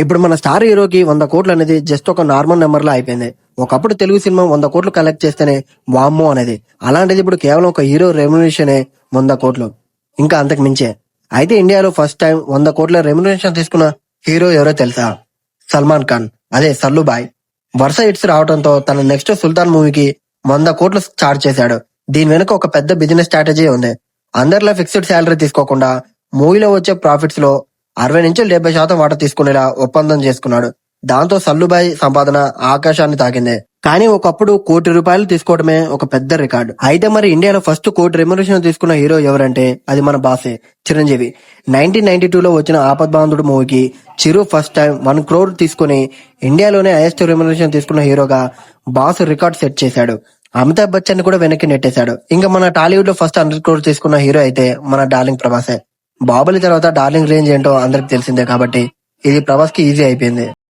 ఇప్పుడు మన స్టార్ హీరోకి వంద కోట్లు అనేది జస్ట్ ఒక నార్మల్ నెంబర్ లా అయిపోయింది. ఒకప్పుడు తెలుగు సినిమా వంద కోట్లు కలెక్ట్ చేస్తేనే వామ్మో అనేది. అలాంటిది ఇప్పుడు కేవలం ఒక హీరో రెమ్యునేషనే వంద కోట్లు. ఇంకా అంతకు మించే. అయితే ఇండియాలో ఫస్ట్ టైం వంద కోట్ల రెమ్యునేషన్ తీసుకున్న హీరో ఎవరో తెలుసా? సల్మాన్ ఖాన్. అదే సల్లుబాయ్ వరుస హిట్స్ రావడంతో తన నెక్స్ట్ సుల్తాన్ మూవీకి వంద కోట్లు చార్జ్ చేశాడు. దీని వెనుక ఒక పెద్ద బిజినెస్ స్ట్రాటజీ ఉంది. అందరిలో ఫిక్స్డ్ శాలరీ తీసుకోకుండా మూవీలో వచ్చే ప్రాఫిట్స్లో అరవై నుంచి డెబ్బై శాతం వాటా తీసుకునేలా ఒప్పందం చేసుకున్నాడు. దాంతో సల్లుబాయ్ సంపాదన ఆకాశాన్ని తాకింది. కానీ ఒకప్పుడు కోటి రూపాయలు తీసుకోవడమే ఒక పెద్ద రికార్డు. అయితే మరి ఇండియాలో ఫస్ట్ కోటి రెమ్యునేషన్ తీసుకున్న హీరో ఎవరంటే అది మన బాసే చిరంజీవి. నైన్టీన్ నైన్టీ టూ లో వచ్చిన ఆపద్బాంధుడు మూవీకి Chiru first time one crore తీసుకుని ఇండియాలోనే హైయెస్ట్ రెమ్యునేషన్ తీసుకున్న హీరోగా బాస్ రికార్డ్ సెట్ చేశాడు. అమితాబ్ బచ్చన్ కూడా వెనక్కి నెట్టేశాడు. ఇంకా మన టాలీవుడ్లో ఫస్ట్ హండ్రెడ్ క్రోర్ తీసుకున్న హీరో అయితే మన డార్లింగ్ ప్రభాసే. బాబులి తర్వాత డార్లింగ్ రేంజ్ ఏంటో అందరికి తెలిసిందే కాబట్టి ఇది ప్రభాస్కి ఈజీ అయిపోయింది.